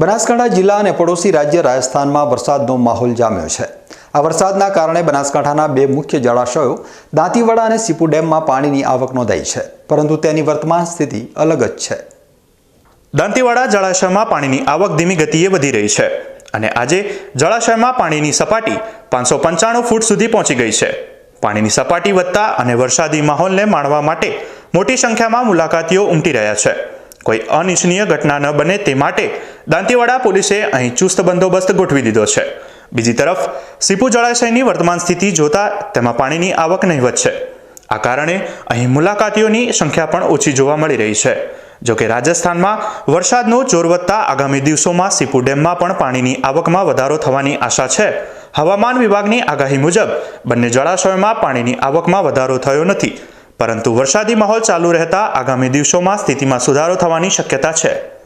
બનાસકાંઠા જિલ્લા અને પડોશી રાજ્ય રાજસ્થાનમાં વરસાદનો માહોલ જામ્યો છે. આ વરસાદના કારણે બનાસકાંઠાના બે મુખ્ય જળાશયો, દાંતીવાડા અને સીપુ ડેમમાં પાણીની આવક નોંધાઈ છે, પરંતુ તેની વર્તમાન સ્થિતિ અલગ જ છે. દાંતીવાડા જળાશયમાં પાણીની આવક ધીમી ગતિએ વધી રહી છે અને આજે જળાશયમાં પાણીની સપાટી પાંચસો પંચાણું ફૂટ સુધી પહોંચી ગઈ છે. પાણીની સપાટી વધતા અને વરસાદી માહોલને માણવા માટે મોટી સંખ્યામાં મુલાકાતીઓ ઉમટી રહ્યા છે. કોઈ અનિચ્છનીય ઘટના ન બને તે માટે દાંતીવાડા પોલીસે અહીં ચુસ્ત બંદોબસ્ત ગોઠવી દીધો છે. બીજી તરફ, સીપુ જળાશયની વર્તમાન સ્થિતિ જોતા તેમાં પાણીની આવક નહીવત છે. આ કારણે અહીં મુલાકાતીઓની સંખ્યા પણ ઓછી જોવા મળી રહી છે. જોકે રાજસ્થાનમાં વરસાદનો જોર વધતા આગામી દિવસોમાં સીપુ ડેમમાં પણ પાણીની આવકમાં વધારો થવાની આશા છે. હવામાન વિભાગની આગાહી મુજબ, બંને જળાશયોમાં પાણીની આવકમાં વધારો થયો નથી. પરંતુ વરસાદી માહોલ ચાલુ રહેતા આગામી દિવસોમાં સ્થિતિમાં સુધારો થવાની શક્યતા છે.